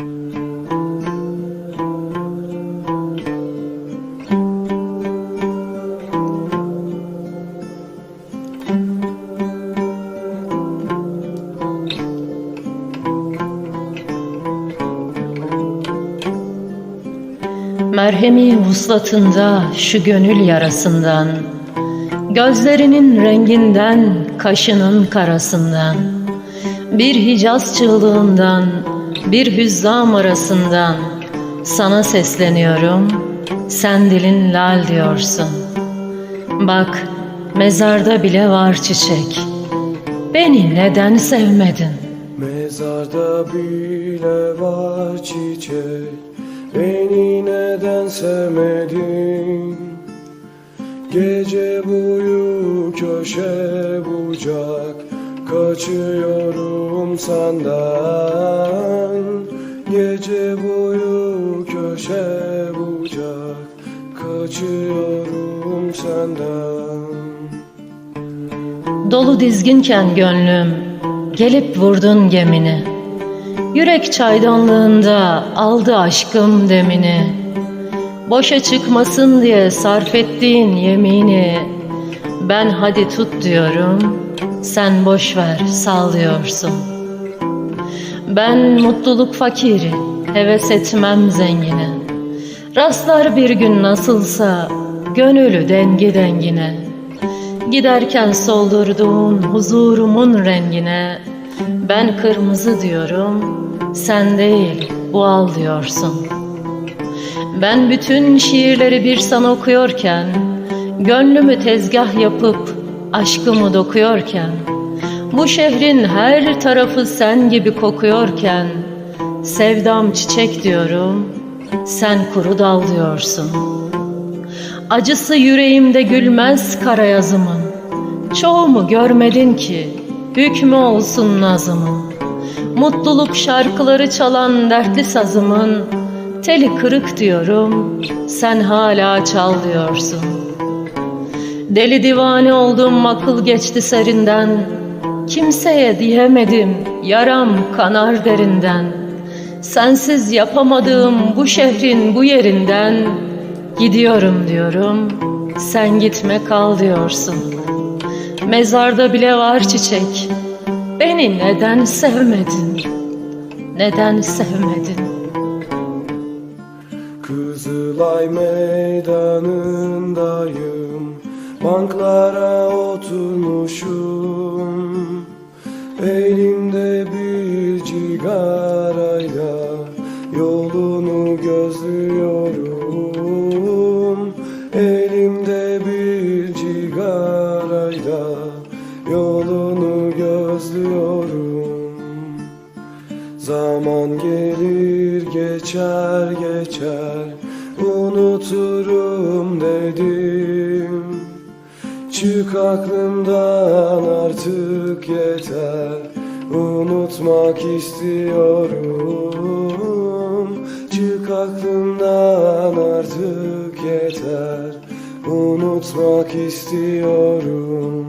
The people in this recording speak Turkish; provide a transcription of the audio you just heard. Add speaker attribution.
Speaker 1: Merhemi vuslatında şu gönül yarasından Gözlerinin renginden, kaşının karasından Bir Hicaz çığlığından, bir hüzzam arasından Sana sesleniyorum, sen dilin lal diyorsun. Bak, mezarda bile var çiçek. Beni neden sevmedin?
Speaker 2: Mezarda bile var çiçek. Beni neden sevmedin? Gece boyu köşe bucak. Kaçıyorum senden. Gece boyu köşe bucak Kaçıyorum senden.
Speaker 1: Dolu dizginken gönlüm gelip vurdun gemini. Yürek çaydanlığında aldı aşkım demini. Boşa çıkmasın diye sarf ettiğin yemini. Ben hadi tut diyorum sen boş ver sağlıyorsun Ben mutluluk fakiri heves etmem zengine. Rastlar bir gün nasılsa gönülü dengi dengine. Giderken soldurduğun huzurumun rengine. Ben kırmızı diyorum sen değil bu al diyorsun. Ben bütün şiirleri bir sana okuyorken Gönlümü tezgah yapıp aşkımı dokuyorken Bu şehrin her tarafı sen gibi kokuyorken Sevdam çiçek diyorum sen kuru dal diyorsun. Acısı yüreğimde gülmez kara yazımın. Çoğumu görmedin ki hükmü olsun nazımın? Mutluluk şarkıları çalan dertli sazımın Teli kırık diyorum sen hala çal diyorsun. Deli divane oldum akıl geçti serinden Kimseye diyemedim yaram kanar derinden. Sensiz yapamadığım bu şehrin bu yerinden. Gidiyorum diyorum sen gitme kal diyorsun. Mezarda bile var çiçek Beni neden sevmedin? Neden sevmedin?
Speaker 2: Kızılay meydanındayım Banklara oturmuşum Elimde bir cigarayla Yolunu gözlüyorum. Elimde bir cigarayla Yolunu gözlüyorum. Zaman gelir geçer geçer Unuturum dedim Çık aklımdan artık yeter. Unutmak istiyorum. Çık aklımdan artık yeter. Unutmak istiyorum